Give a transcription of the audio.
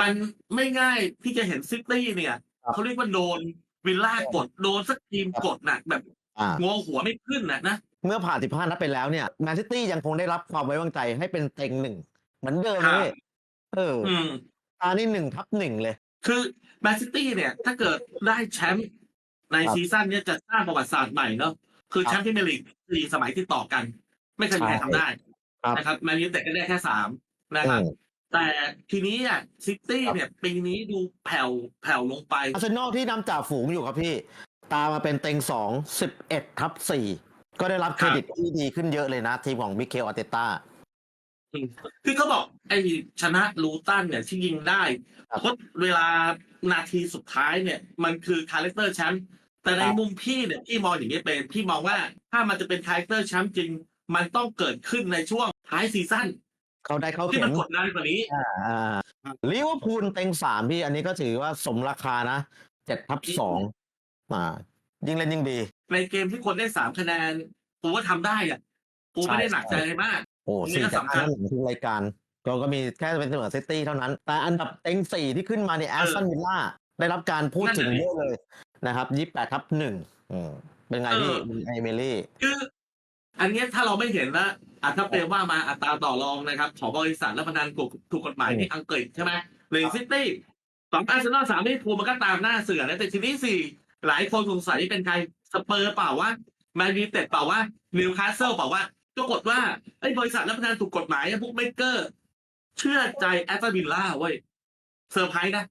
มันไม่ง่ายที่จะเห็นซิตี้เนี่ยครับเขาเรียกว่าโดนวิลล่ากดโดนสักทีมกดน่ะแบบอ่า งอหัวไม่ขึ้นน่ะนะ เมื่อผ่าน 15 นัดไปแล้วเนี่ยแมนซิตี้ยังคงได้รับความไว้วางใจให้เป็นเต็งหนึ่งเหมือนเดิมครัเลบยเอออืม ตานี่หนึ่งทับหนึ่งเลย คือแมนซิตี้เนี่ยถ้าเกิดได้แชมป์ในครับซีซั่นเนี้ยจะสร้างประวัติศาสตร์ใหม่เนาะคือครับแชมป์พรีเมียร์ลีกสี่สมัยติดต่อกัน ไม่เคยมีใครใช่ทำได้ครับ นะครับแมนยูแต่ก็ได้แค่สามนะครับ อืม แต่ทีนี้อะซิตี้ครับเนี่ยปีนี้ดูแผ่วแผ่วลงไป อาร์เซนอลที่นำจ่าฝูงอยู่ครับพี่ ตามมาเป็นเต็งสองสิบเอ็ดทับสี่ก็ได้รับเครดิตที่ดีขึ้นเยอะเลยนะ ทีมของมิเคลอาร์เตต้า คือเขาบอกไอ้ชนะลูตันเนี่ยที่ยิงได้ครับ เพราะเวลานาทีสุดท้ายเนี่ย มันคือคาแรคเตอร์แชมป์แต่ในครับมุมพี่เนี่ยพี่มองอย่างนี้เป็นพี่มองว่าถ้ามันจะเป็นคาแรคเตอร์แชมป์จริง มันต้องเกิดขึ้นในช่วงท้ายซีซั่น เขาได้เข้าที่เข็มันมกดดันกว่านี้อ่าอ่าลิเวอร์พูลเต็งสามพี่ อันนี้ก็ถือว่าสมราคานะเจ็ดทับสองอ่า ยิ่งเล่นยิ่งดี ในเกมที่คนได้สามคะแนนกูว่าทำได้อะกูไม่ได้หนักใจอะไรมาก โอ้อันนี้สี่ก็จากสำคัห้าญหนึ่งทุกรายการก็ก็มีแค่เป็นเสมอซิตี้เท่านั้น แต่อันดับเต็งสี่ที่ขึ้นมาเนี่ยแอสตันวิลล่าได้รับการพูดถึงเยอะเลยนะครับยี่แปดทับหนึ่งอืมเป็นไงพี่ไอเมลี่ คือ อันเนี้ยถ้าเราไม่เห็นนะ อะถ้าเปลว่ามาอัตราต่อรองนะครับ ของบริษัทและพนันถูกถูกกฎหมายอืมที่อังกฤษใช่ไหมเลนซิตี้สองอาร์เซนอลสามลิเวอร์พูลมันก็ตามหน้าเสือนะแต่ทีนี้สี่หลายคนสงสัยเป็นใครสเปอร์เปล่าวะแมนยูเต็ดเปล่าวะนิวคาสเซิลเปล่าวะปรากฏว่าไอ้บริษัทและพนันถูกกฎหมายพวกเมเกอร์ เชื่อใจแอตตันวิลล่าเว้ยเซอร์ไพรส์นะ